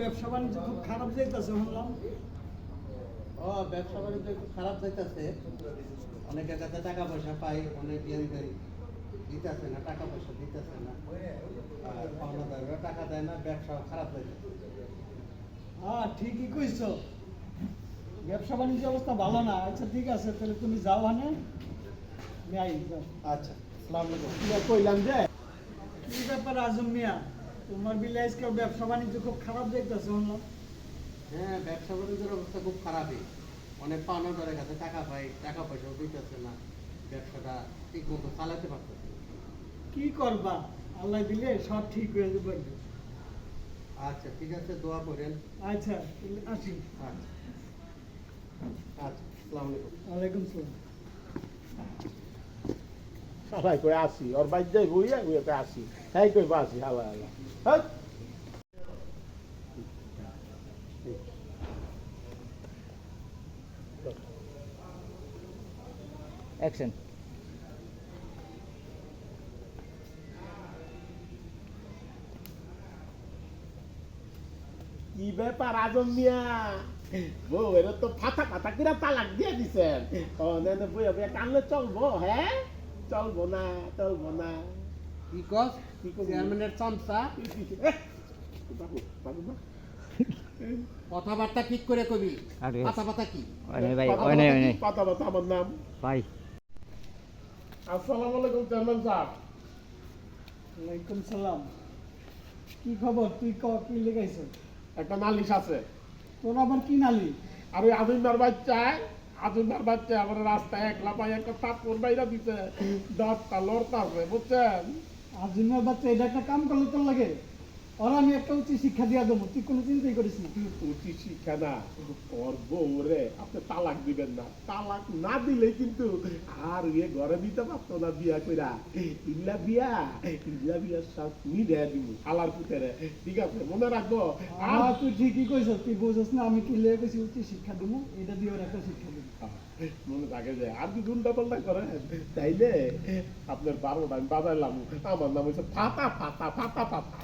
ব্যবসা বাণিজ্য খুব খারাপ যাইতেছে শুনলাম। ও ব্যবসা বাণিজ্য একটু খারাপ যাইতেছে। অনেকের কাছে টাকা পয়সা পাই অনেক ইয়ে দিতেছে না টাকা পয়সা দিতেছে না। পাওনাদাররা টাকা দেয় না ব্যবসা খারাপ যাইতেছে। হ্যাঁ ঠিকই কইছো। ব্যবসা বাণিজ্য অবস্থা ভালো না। আচ্ছা ঠিক আছে তাহলে তুমি যাও হানে। আচ্ছা কইলাম যে। কি ব্যাপার আজম মিয়া? তোমার বিলে আজকে ব্যবসা বাণিজ্য খুব খারাপ যাইতেছে শুনলাম হ্যাঁ ব্যবসা বাণিজ্যের অবস্থা খুব খারাপই। অনেক পাওনাদারের কাছে টাকা পাই টাকা পয়সাও দিতেছে না। ব্যবসাটা ঠিক মতো চালাতে পারতেছে কি করবা? আল্লাহ দিলে সব ঠিক হয়ে যাবে আচ্ছা ঠিক আছে দোয়া করেন। আচ্ছা আসি। আচ্ছা। আচ্ছা আসসালামু আলাইকুম। ওয়ালাইকুম সালাম। কই আসি ওর যাই বইয়া আসি হ্যাঁ কই আসি হালা হালা হ্যাঁ অ্যাকশন কি ব্যাপার আজম মিয়া বউ এরা তো ফাটা ফাটা কিরা তালাক দিয়ে দিছেন ও বইয়া বইয়া কানলে চলবো হ্যাঁ চলবো না চলবো না কি কস কি? চেয়ারম্যানের চামচা কথাবার্তা ঠিক করে কবি। আরে। পাতা পাতা কি ভাই পাতা পাতা আমার নাম। ভাই। আসসালামু আলাইকুম চেয়ারম্যান সাহেব ওয়ালাইকুম সালাম। কি খবর? তুই ক কি লেগাইছ একটা নালিশ আছে। তোর আবার কি নালি আর ওই আদুইনার বাচ্চায় আদুইনার বাচ্চা আমার রাস্তায় একলা পাই একটা তাপর বাইরা দিতে দাঁতটা লড়তা আছে বুঝছেন? আজিমের বাচ্চা এটা একটা কাম করলে তোর লাগে। ওরা আমি একটা উচিত শিক্ষা দিয়া দেবো। তুই কোনো চিন্তাই করিস না। উচিত শিক্ষা না ওর বউরে আপনি তালাক দিবেন না। তালাক না দিলে কিন্তু আর ইয়ে ঘরে দিতে পারতো না বিয়া কইরা। ইল্লা বিয়া ইল্লা বিয়া সব মিডে দিব আলার পুতেরে। ঠিক আছে মনে রাখব? আর তুই ঠিকই কইছ তুই বুঝছ না আমি কি লেগে গেছি উচিত শিক্ষা দেবো এটা দিয়ে ওর একটা শিক্ষা দেবো মনে থাকে যে, আর কি উল্টা পাল্টা করে? তাইলে আপনার বারোটা আমি বাজাইলাম আমার নাম হচ্ছে ফাতা ফাতা ফাতা ফাতা